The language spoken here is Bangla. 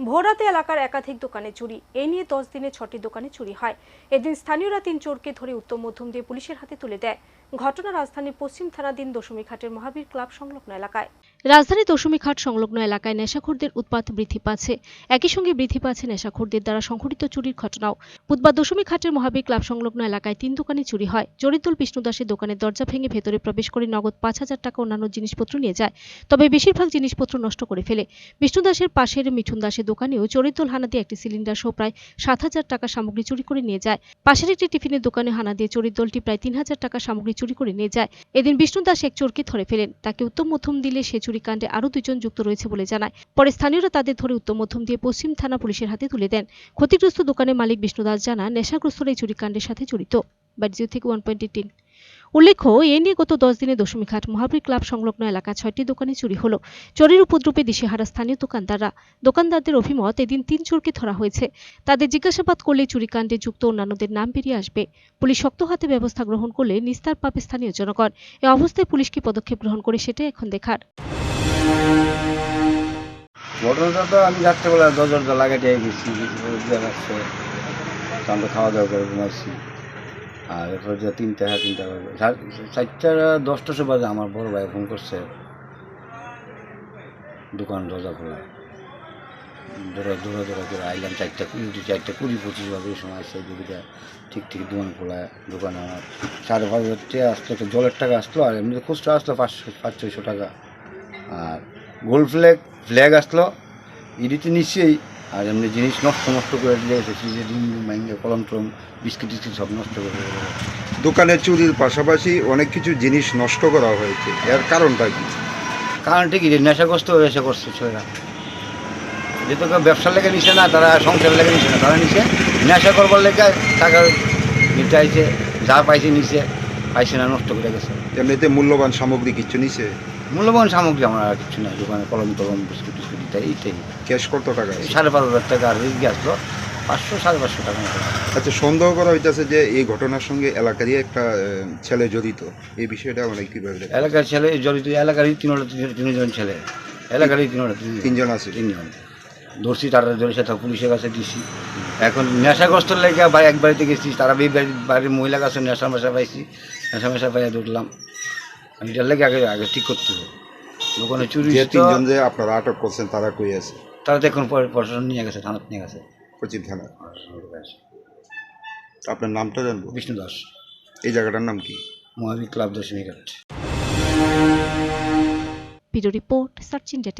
ভোরাতে এলাকার একাধিক দোকানে চুরি। এ নিয়ে দশ দিনে ছটি দোকানে চুরি হয়। এদিন স্থানীয়রা তিন চোরকে ধরে উত্তম মধ্যম দিয়ে পুলিশের হাতে তুলে দেয়। ঘটনা রাজধানীর পশ্চিম থানাধীন দশমীঘাটের মহাবীর ক্লাব সংলগ্ন এলাকায়। রাজধানীর দশমীঘাট সংলগ্ন এলাকায় নেশাখোরদের উৎপাত বৃদ্ধি পাচ্ছে। একই সঙ্গে বৃদ্ধি পাচ্ছে নেশাখোরদের দ্বারা সংঘটিত চুরির ঘটনাও। বুধবার দশমীঘাটের মহাবীর ক্লাব সংলগ্ন এলাকায় তিন দোকানে চুরি হয়। জরিতুল বিষ্ণু দাসের দোকানের দরজা ভেঙে ভেতরে প্রবেশ করে নগদ পাঁচ হাজার টাকা অন্যান্য জিনিসপত্র নিয়ে যায়। তবে বেশিরভাগ জিনিসপত্র নষ্ট করে ফেলে। বিষ্ণু দাসের পাশের মিঠুন দাসের দোকানেও চরিতল হানা দিয়ে একটি সিলিন্ডার সহ প্রায় সাত হাজার টাকা সামগ্রী চুরি করে নিয়ে যায়। পাশের একটি টিফিনের দোকানে হানা দিয়ে চোরের দলটি প্রায় তিন হাজার টাকা সামগ্রী চুরি করে নিয়ে যায়। এদিন বিষ্ণু দাস এক চোরকে ধরে ফেলেন। তাকে উত্তম মধ্যম দিলে সে চুরিকাণ্ডে আরও দুজন যুক্ত রয়েছে বলে জানায়। পরে স্থানীয়রা তাদের ধরে উত্তম মধ্যম দিয়ে পশ্চিম থানা পুলিশের হাতে তুলে দেন। ক্ষতিগ্রস্ত দোকানের মালিক বিষ্ণু দাস জানান, নেশাগ্রস্তরা এই চুরিকাণ্ডের সাথে জড়িত। বাড়িজিও উল্লেখ্য, এ নিয়ে গত দশ দিনে দশমীঘাট মহাবীর ক্লাব সংলগ্ন এলাকা ছয়টি দোকানে চুরি হলো। চোরের উপদ্রবে দিশেহারা স্থানীয় দোকানদাররা, দোকানদারদের অভিমত এদিন তিন চোরকে ধরা হয়েছে। তাদের জিজ্ঞাসাবাদ করলে চুরিকাণ্ডে যুক্ত অন্যান্যদের নাম বেরিয়ে আসবে। পুলিশ শক্ত হাতে ব্যবস্থা গ্রহণ করলে নিস্তার পাবে স্থানীয় জনগণ। এ অবস্থায় পুলিশ কি পদক্ষেপ গ্রহণ করে সেটাই এখন দেখার। ঘটনাটা তো আমি রাত্রেবেলা দরজা লাগাতে গেছি দেখাচ্ছে তো আমরা খাওয়া দাওয়া করে ঘুমাইছি। আর এরপর যে তিনটা হ্যাঁ তিনটা বাজে। চারটা দশটার সময় বাজে, আমার বড় ভাই ফোন করছে। দোকান দরজা খোলা। দৌড়া দৌড়া দৌড়া করে আইলাম চারটা, কুড়ি চারটা, কুড়ি, পঁচিশ বাজে সময় আসছে দুটা ঠিক ঠিক দোকান খোলা, দোকানে আমার। সাড়ে পাঁচ হাজার আসতো একটা জলের টাকা আসলো, আর এমনি খুচরা আসলো পাঁচশো পাঁচ, ছয়শো টাকা। আর গোল্ড ফ্ল্যাগ ফ্ল্যাগ আসলো। ইডিতে নিশ্চয়ই আর এমনি জিনিস নষ্ট নষ্ট করে দিলে ফ্রিজে ডিম মাইঙ্গে কলম টলম বিস্কিট টিস্কিট সব নষ্ট করে। দোকানে চুরির পাশাপাশি অনেক কিছু জিনিস নষ্ট করা হয়েছে। এর কারণটা কি? কারণটা কি? যে নেশাগ্রস্ত হয়ে এসে করছে ছেলেরা। যেহেতু কেউ ব্যবসার লেগে নিছে না তারা সংসার লেগে নিছে না তারা নিছে। নেশা করবার লেগে টাকা আইছে যা পাইছে নিছে পাইছে না নষ্ট করে গেছে। এমনিতে মূল্যবান সামগ্রী কিছু নিছে? মূল্যবান সামগ্রী আমার আর কিছু নাই দোকানে কলম টলম বিস্কুট টিস্কুট ইত্যাদি এইটাই। ক্যাশ কত টাকা? সাড়ে পাঁচ হাজার টাকা আর আসলো পাঁচশো সাড়ে পাঁচশো টাকা আচ্ছা সন্দেহ করা হইতেছে যে এই ঘটনার সঙ্গে এলাকারই একটা ছেলে জড়িত। এই বিষয়টা মানে কীভাবে? এলাকার ছেলে জড়িত এলাকারই তিনটা তিনজন ছেলে। এলাকারই তিনটা তিনজন। আছে? তিনজন। ধরছি তারা ধরেছে তা পুলিশের কাছে দিছি। এখন নেশাগ্রস্ত লেগে বা এক বাড়িতে গেছি তারা এই বাড়ি- বাড়ির মহিলার কাছে নেশা মেশা পাইছি। নেশা মেশা পাইয়া ধরলাম। আমি এটার লাগে আগে আগে ঠিক করতে হবে। দোকানে চুরি যে তিনজন যে আপনারা আটক করছেন তারা কই আছে? তারা তো এখন পরে প্রশাসন নিয়ে গেছে থানাতে নিয়ে গেছে। পশ্চিম থানা। আপনার নামটা জানব? বিষ্ণু দাস। এই জায়গাটার নাম কি? মহাবীর ক্লাব দশমী ঘাট ভিডিও রিপোর্ট সার্চ ইন্ডিয়া